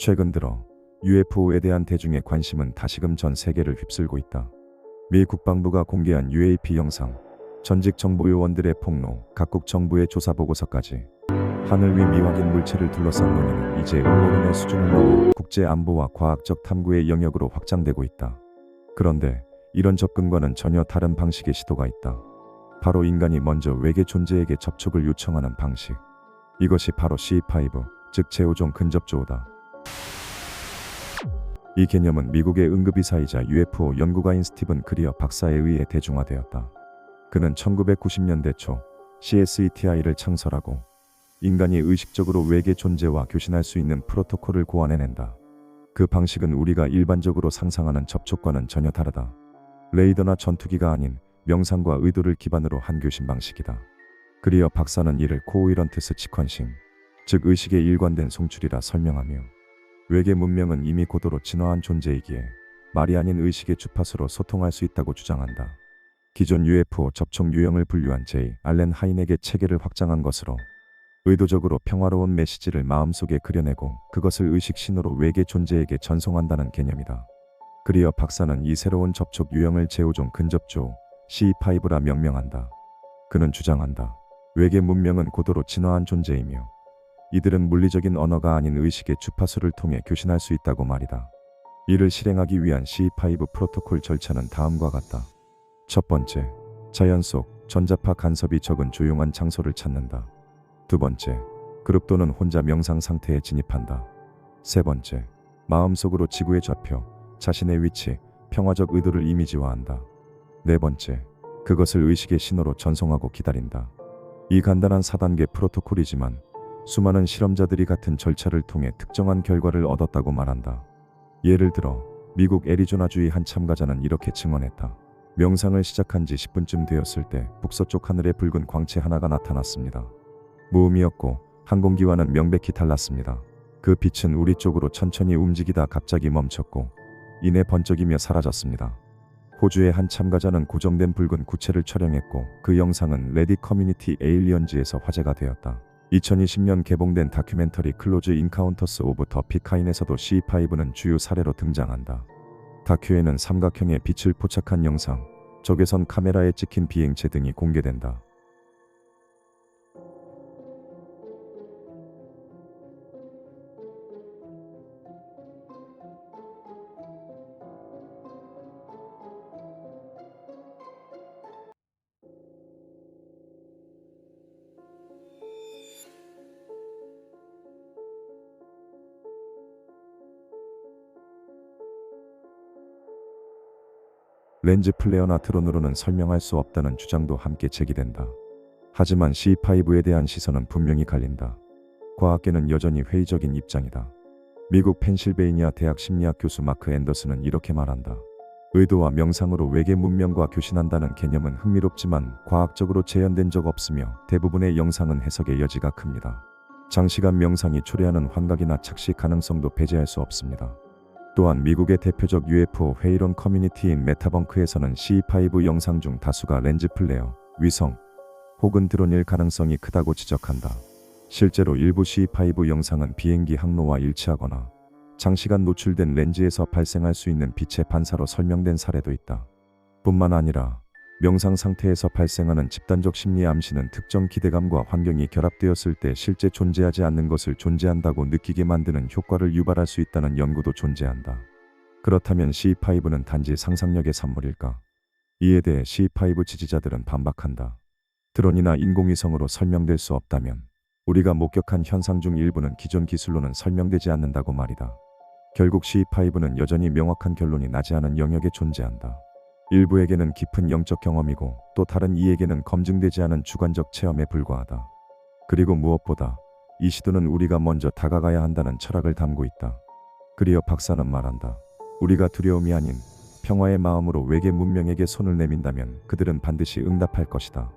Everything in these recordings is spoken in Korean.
최근 들어 UFO에 대한 대중의 관심은 다시금 전 세계를 휩쓸고 있다. 미 국방부가 공개한 UAP 영상, 전직 정보 요원들의 폭로, 각국 정부의 조사 보고서까지 하늘 위 미확인 물체를 둘러싼 논의는 이제 음모론의 수준을 넘어 국제 안보와 과학적 탐구의 영역으로 확장되고 있다. 그런데 이런 접근과는 전혀 다른 방식의 시도가 있다. 바로 인간이 먼저 외계 존재에게 접촉을 요청하는 방식. 이것이 바로 C5, 즉 제오종 근접조우다. 이 개념은 미국의 응급의사이자 UFO 연구가인 스티븐 그리어 박사에 의해 대중화되었다. 그는 1990년대 초 CSETI를 창설하고 인간이 의식적으로 외계 존재와 교신할 수 있는 프로토콜을 고안해낸다. 그 방식은 우리가 일반적으로 상상하는 접촉과는 전혀 다르다. 레이더나 전투기가 아닌 명상과 의도를 기반으로 한 교신 방식이다. 그리어 박사는 이를 코이런트스 치퀀싱, 즉 의식의 일관된 송출이라 설명하며 외계 문명은 이미 고도로 진화한 존재이기에 말이 아닌 의식의 주파수로 소통할 수 있다고 주장한다. 기존 UFO 접촉 유형을 분류한 제이 알렌 하인에게 체계를 확장한 것으로 의도적으로 평화로운 메시지를 마음속에 그려내고 그것을 의식 신호로 외계 존재에게 전송한다는 개념이다. 그리어 박사는 이 새로운 접촉 유형을 제오종 근접조 C5라 명명한다. 그는 주장한다. 외계 문명은 고도로 진화한 존재이며 이들은 물리적인 언어가 아닌 의식의 주파수를 통해 교신할 수 있다고 말이다. 이를 실행하기 위한 C5 프로토콜 절차는 다음과 같다. 첫 번째, 자연 속 전자파 간섭이 적은 조용한 장소를 찾는다. 두 번째, 그룹 또는 혼자 명상 상태에 진입한다. 세 번째, 마음속으로 지구에 접혀 자신의 위치, 평화적 의도를 이미지화한다. 네 번째, 그것을 의식의 신호로 전송하고 기다린다. 이 간단한 4단계 프로토콜이지만 수많은 실험자들이 같은 절차를 통해 특정한 결과를 얻었다고 말한다. 예를 들어 미국 애리조나주의 한 참가자는 이렇게 증언했다. 명상을 시작한 지 10분쯤 되었을 때 북서쪽 하늘에 붉은 광채 하나가 나타났습니다. 무음이었고 항공기와는 명백히 달랐습니다. 그 빛은 우리 쪽으로 천천히 움직이다 갑자기 멈췄고 이내 번쩍이며 사라졌습니다. 호주의 한 참가자는 고정된 붉은 구체를 촬영했고 그 영상은 레딧 커뮤니티 에일리언즈에서 화제가 되었다. 2020년 개봉된 다큐멘터리 클로즈 인카운터스 오브 더 피카인에서도 C5는 주요 사례로 등장한다. 다큐에는 삼각형의 빛을 포착한 영상, 적외선 카메라에 찍힌 비행체 등이 공개된다. 렌즈 플레어나 드론으로는 설명할 수 없다는 주장도 함께 제기된다. 하지만 C5에 대한 시선은 분명히 갈린다. 과학계는 여전히 회의적인 입장이다. 미국 펜실베이니아 대학 심리학 교수 마크 앤더슨은 이렇게 말한다. 의도와 명상으로 외계 문명과 교신한다는 개념은 흥미롭지만 과학적으로 재현된 적 없으며 대부분의 영상은 해석의 여지가 큽니다. 장시간 명상이 초래하는 환각이나 착시 가능성도 배제할 수 없습니다. 또한 미국의 대표적 UFO 회의론 커뮤니티인 메타벙크에서는 C5 영상 중 다수가 렌즈 플레어, 위성 혹은 드론일 가능성이 크다고 지적한다. 실제로 일부 C5 영상은 비행기 항로와 일치하거나 장시간 노출된 렌즈에서 발생할 수 있는 빛의 반사로 설명된 사례도 있다. 뿐만 아니라 명상 상태에서 발생하는 집단적 심리 암시는 특정 기대감과 환경이 결합되었을 때 실제 존재하지 않는 것을 존재한다고 느끼게 만드는 효과를 유발할 수 있다는 연구도 존재한다. 그렇다면 C5는 단지 상상력의 산물일까? 이에 대해 C5 지지자들은 반박한다. 드론이나 인공위성으로 설명될 수 없다면 우리가 목격한 현상 중 일부는 기존 기술로는 설명되지 않는다고 말이다. 결국 C5는 여전히 명확한 결론이 나지 않은 영역에 존재한다. 일부에게는 깊은 영적 경험이고 또 다른 이에게는 검증되지 않은 주관적 체험에 불과하다. 그리고 무엇보다 이 시도는 우리가 먼저 다가가야 한다는 철학을 담고 있다. 그리어 박사는 말한다. 우리가 두려움이 아닌 평화의 마음으로 외계 문명에게 손을 내민다면 그들은 반드시 응답할 것이다.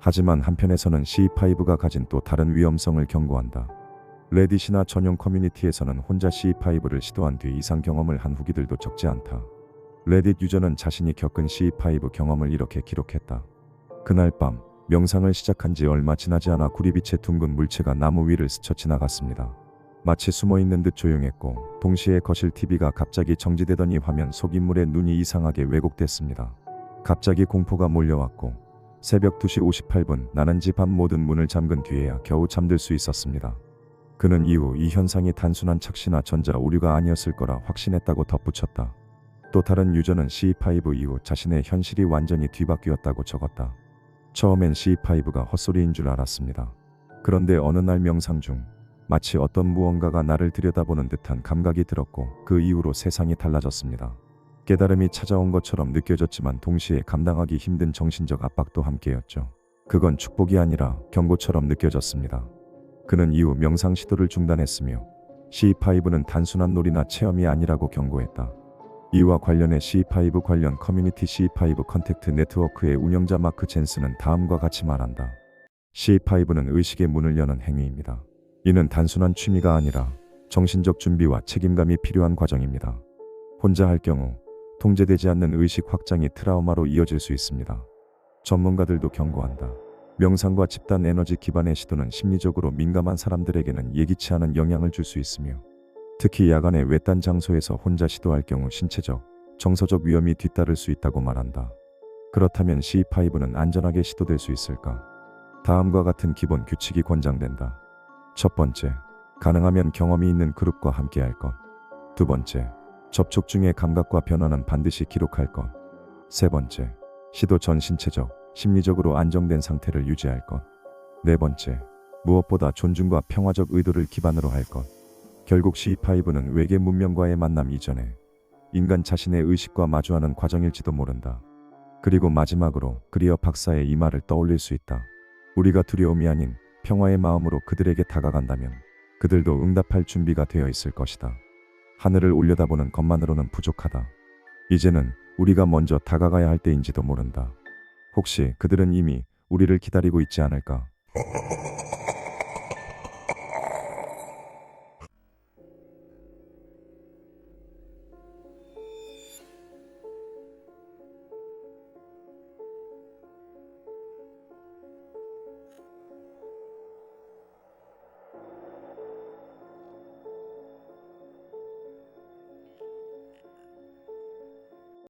하지만 한편에서는 C5가 가진 또 다른 위험성을 경고한다. 레딧이나 전용 커뮤니티에서는 혼자 C5를 시도한 뒤 이상 경험을 한 후기들도 적지 않다. 레딧 유저는 자신이 겪은 C5 경험을 이렇게 기록했다. 그날 밤 명상을 시작한 지 얼마 지나지 않아 구리빛의 둥근 물체가 나무 위를 스쳐 지나갔습니다. 마치 숨어 있는 듯 조용했고 동시에 거실 TV가 갑자기 정지되더니 화면 속 인물의 눈이 이상하게 왜곡됐습니다. 갑자기 공포가 몰려왔고 새벽 2시 58분 나는 집 앞 모든 문을 잠근 뒤에야 겨우 잠들 수 있었습니다. 그는 이후 이 현상이 단순한 착시나 전자 오류가 아니었을 거라 확신했다고 덧붙였다. 또 다른 유저는 C5 이후 자신의 현실이 완전히 뒤바뀌었다고 적었다. 처음엔 C5가 헛소리인 줄 알았습니다. 그런데 어느 날 명상 중 마치 어떤 무언가가 나를 들여다보는 듯한 감각이 들었고 그 이후로 세상이 달라졌습니다. 깨달음이 찾아온 것처럼 느껴졌지만 동시에 감당하기 힘든 정신적 압박도 함께였죠. 그건 축복이 아니라 경고처럼 느껴졌습니다. 그는 이후 명상 시도를 중단했으며 C5는 단순한 놀이나 체험이 아니라고 경고했다. 이와 관련해 C5 관련 커뮤니티 C5 컨택트 네트워크의 운영자 마크 젠스는 다음과 같이 말한다. C5는 의식의 문을 여는 행위입니다. 이는 단순한 취미가 아니라 정신적 준비와 책임감이 필요한 과정입니다. 혼자 할 경우 통제되지 않는 의식 확장이 트라우마로 이어질 수 있습니다. 전문가들도 경고한다. 명상과 집단 에너지 기반의 시도는 심리적으로 민감한 사람들에게는 예기치 않은 영향을 줄 수 있으며 특히 야간의 외딴 장소에서 혼자 시도할 경우 신체적, 정서적 위험이 뒤따를 수 있다고 말한다. 그렇다면 C5는 안전하게 시도될 수 있을까? 다음과 같은 기본 규칙이 권장된다. 첫 번째, 가능하면 경험이 있는 그룹과 함께 할 것. 두 번째, 접촉 중의 감각과 변화는 반드시 기록할 것. 세 번째, 시도 전 신체적, 심리적으로 안정된 상태를 유지할 것. 네 번째, 무엇보다 존중과 평화적 의도를 기반으로 할 것. 결국 C5는 외계 문명과의 만남 이전에 인간 자신의 의식과 마주하는 과정일지도 모른다. 그리고 마지막으로 그리어 박사의 이 말을 떠올릴 수 있다. 우리가 두려움이 아닌 평화의 마음으로 그들에게 다가간다면 그들도 응답할 준비가 되어 있을 것이다. 하늘을 올려다보는 것만으로는 부족하다. 이제는 우리가 먼저 다가가야 할 때인지도 모른다. 혹시 그들은 이미 우리를 기다리고 있지 않을까?